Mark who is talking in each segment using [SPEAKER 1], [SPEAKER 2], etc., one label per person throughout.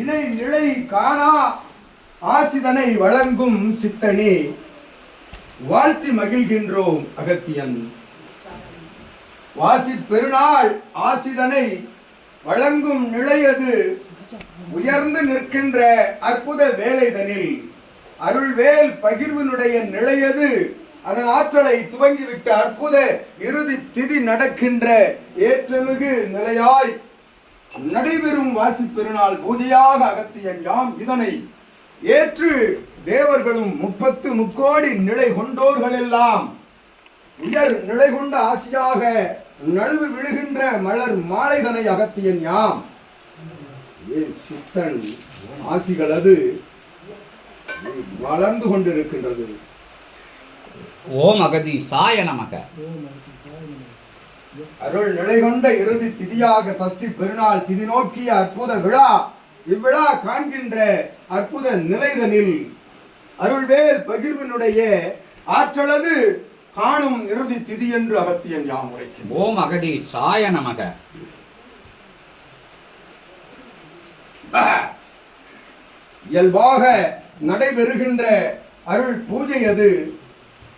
[SPEAKER 1] இணை நிலை காணா ஆசிதனை வழங்கும் சித்தனே வாழ்த்தி மகிழ்கின்றோம் அகத்தியன். வாசி பெருநாள் ஆசிதனை வழங்கும் நிலையது உயர்ந்து நிற்கின்ற அற்புத வேலைதனில். அருள்வேல் பகிர்வினுடைய நிலையது அதன் ஆற்றலை துவங்கிவிட்ட அற்புத இறுதி திதி நடக்கின்ற ஏற்றமிகு நிலையாய் நடைபெறும் வாசி பெருநாள் பூஜையாக அகத்தியன் யாம் இதனை ஏற்று தேவர்களும் முப்பத்து முக்கோடி நிலை கொண்டோர்கள் எல்லாம் உயர் நிலை கொண்ட ஆசியாக நழுவு விழுகின்ற மலர் மாலைதனை அகத்தியன் யாம் சித்தன் ஆசிகளது வளர்ந்து கொண்டிருக்கின்றது?
[SPEAKER 2] ஓம் அகதி சாய நமக.
[SPEAKER 1] அருள் நிலை கொண்ட இறுதி திதியாக சஷ்டி பெருநாள் திதி நோக்கிய அற்புத விழா. இவ்விழா காண்கின்ற அற்புத நிலைதனில் அருள்வேல் பகிர்வினுடைய ஆற்றலது காணும் இறுதி திதி என்று அகத்தியன் யாம் உரைக்கின்றோம்
[SPEAKER 2] ஓம் அகதி சாய நமக
[SPEAKER 1] இயல்பாக நடைபெறுகின்ற அருள் பூஜை அது.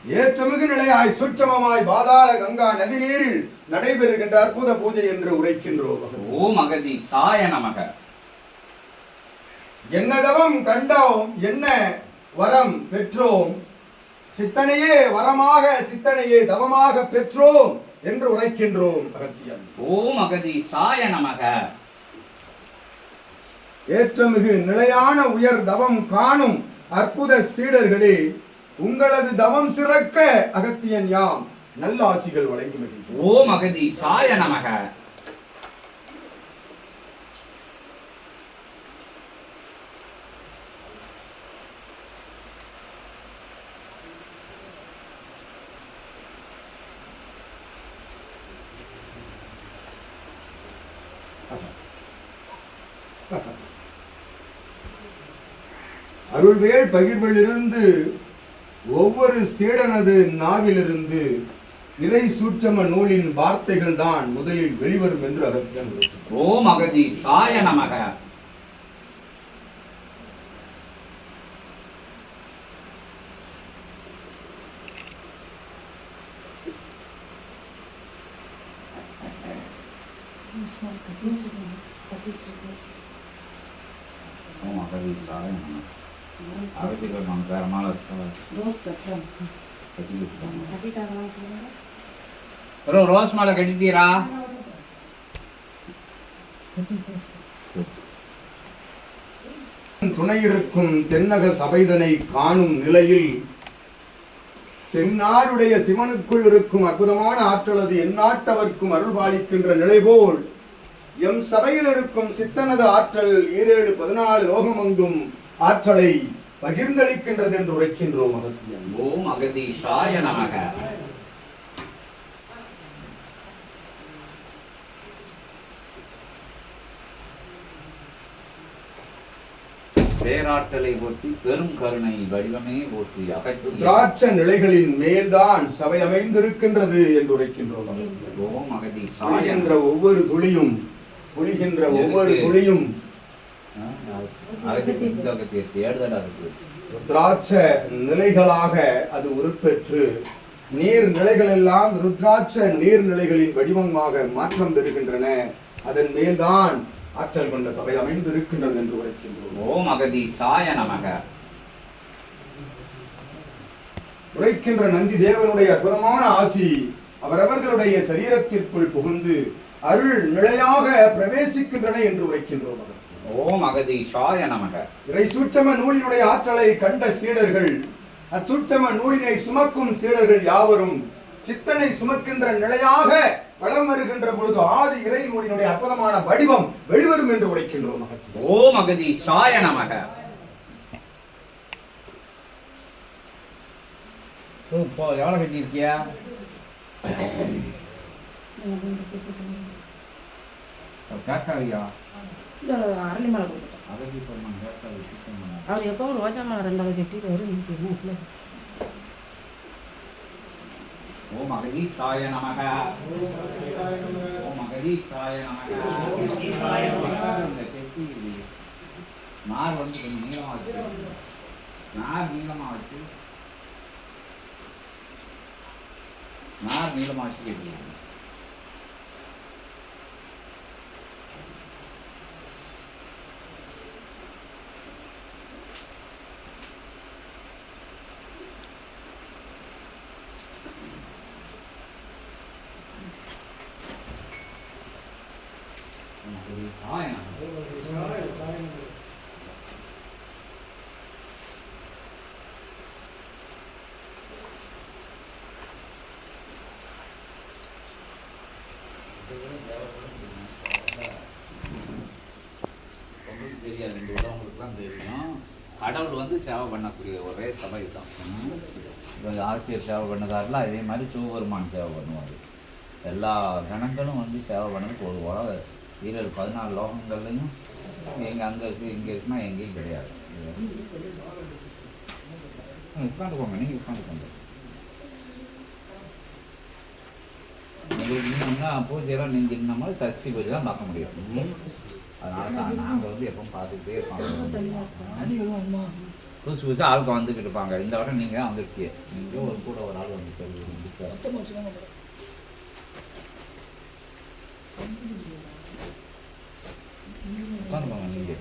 [SPEAKER 1] ஏற்றமிகு நிலையாய் சுற்றமமாய் பாதாள கங்கா நதி நீரில் நடைபெறுகின்ற அற்புத பூஜை என்று உரைக்கின்றோம்.
[SPEAKER 2] ஓம் அகதி சாய நமக.
[SPEAKER 1] என்ன தவம் கண்டோம் என்ன வரம் பெற்றோம்? சித்தனையே வரமாக சித்தனையே தவமாக பெற்றோம் என்று உரைக்கின்றோம் அகத்தியன்
[SPEAKER 2] ஓம் அகதி சாய நமக.
[SPEAKER 1] ஏற்றமிகு நிலையான உயர் தவம் காணும் அற்புத சீடர்களே உங்களது தவம் சிறக்க அகத்தியன் யாம். நல்ல ஆசிகள் வழங்கி மகிழ்கிறோம்
[SPEAKER 2] ஓம் அகதி சாய நமக.
[SPEAKER 1] அருள்வேல் பகிர்விலிருந்து ஒவ்வொரு சீடனது நாவிலிருந்து இறை சூட்சம நூலின் வார்த்தைகள் தான் முதலில் வெளிவரும் என்று அகத்தியன்.
[SPEAKER 2] ஓம் அகதி சாய நமக. ஓம் அகதி சாய நமக. மாலை
[SPEAKER 3] ரோஸ் கட்டுறாங்க
[SPEAKER 2] ரோஸ் மாலை கட்டிட்டீரா?
[SPEAKER 1] துணையிருக்கும் தென்னக சபைதனை காணும் நிலையில் தென்னாடுடைய சிவனுக்குள் இருக்கும் அற்புதமான ஆற்றலது எந்நாட்டவர்க்கும் அருள்பாலிக்கின்ற நிலை போல் எம் சபையில் இருக்கும் சித்தனது ஆற்றல் ஈரேழு பதினாலு லோகமங்கும் ஆற்றலை பகிர்ந்தளிக்கின்றது என்று உரைக்கின்றோம் அகத்தியன்.
[SPEAKER 2] ஓம் அகதி சாய நமக. பேராற்றலை ஓட்டி பெரும் கருணை வடிவமே ஓட்டி அகற்றி
[SPEAKER 1] திராட்ச நிலைகளின் மேல்தான் சபை அமைந்திருக்கின்றது என்று உரைக்கின்றோம்.
[SPEAKER 2] ஓம் அகதி
[SPEAKER 1] பொழிகின்ற ஒவ்வொரு துளியும் பொழிகின்ற ஒவ்வொரு துளியும் ருத்ராட்ச நிலைகளாக அது உருப்பெற்று நீர் நிலைகள் எல்லாம் ருத்ராட்ச நீர்நிலைகளின் வடிவமாக மாற்றம் பெறுகின்றன. அதன் மேல்தான் ஆற்றல் கொண்ட சபை அமைந்திருக்கின்றது என்று உரைக்கின்றோம்.
[SPEAKER 2] ஓம் அகதி சாய நமக.
[SPEAKER 1] உரைக்கின்ற நந்தி தேவனுடைய அற்புதமான ஆசி அவரவர்களுடைய சரீரத்திற்குள் புகுந்து அருள் நிலையாக பிரவேசிக்கின்றன என்று உரைக்கின்றோம். அவர்.
[SPEAKER 2] ஓம் அகதி சாய நமக.
[SPEAKER 1] இறை சூட்சம நூலினுடைய ஆற்றலை கண்ட சீடர்கள் அச்சூட்சம நூலினை சுமக்கும் சீடர்கள் யாவரும் சித்தனை சுமக்கின்ற நிலையாக வளம் வருகின்ற பொழுது ஆதி இறை நூலினுடைய அற்புதமான வடிவம் வெளிவரும் என்று உரைக்கின்றோம்.
[SPEAKER 2] ஓம் அகதி சாய நமக இப்போ எவ்வளோ கட்டியிருக்கியா? கேட்காவியா
[SPEAKER 3] இந்த அரளி மலை கொடுத்துட்டேன் அவர் எப்பவும் ரோஜா மலை ரெண்டாவது கட்டிட்டு வரும். இன்னைக்கு என்ன இல்லை?
[SPEAKER 2] ஓம் அகதீஷாய நமக. ஓம் அகதீஷாய நமக. இந்த செட்டி நார் வந்து கொஞ்சம் நீளமாக வச்சு நார் நீளமாக வச்சு நார் நீளமாக வச்சு கேட்டீங்க தான் தெரியும் கடவுள் வந்து சேவை பண்ணக்கூடிய ஒரே சபை தான். ம். ஆசிரியர் சேவை பண்ணதாரில் அதே மாதிரி சிவபெருமான் சேவை பண்ணுவார். எல்லா கணங்களும் வந்து சேவை பண்ணதுக்கு ஒரு உலக வீரர் பதினாலு லோகங்கள்லையும் எங்கே அங்கே இருக்குது இங்கே இருக்குன்னா எங்கேயும் கிடையாது. உட்காந்துக்கோங்க நீங்கள் உட்காந்துக்கோங்க உங்களுக்கு இன்னும்னா பூஜையெல்லாம் நீங்கள் இந்த மாதிரி சஷ்டி பூஜை தான் பார்க்க முடியும். அதனால தான் நாங்கள் வந்து எப்பவும் பார்த்துக்கிட்டே இருப்பாங்க புதுசு புதுசாக ஆளுக்கு வந்துக்கிட்டு இருப்பாங்க. இந்த வாரம் நீங்கள் தான் வந்துருக்கீங்க. நீங்கள் ஒரு கூட ஒரு ஆள் வந்து உட்காந்துப்பாங்க நீங்கள்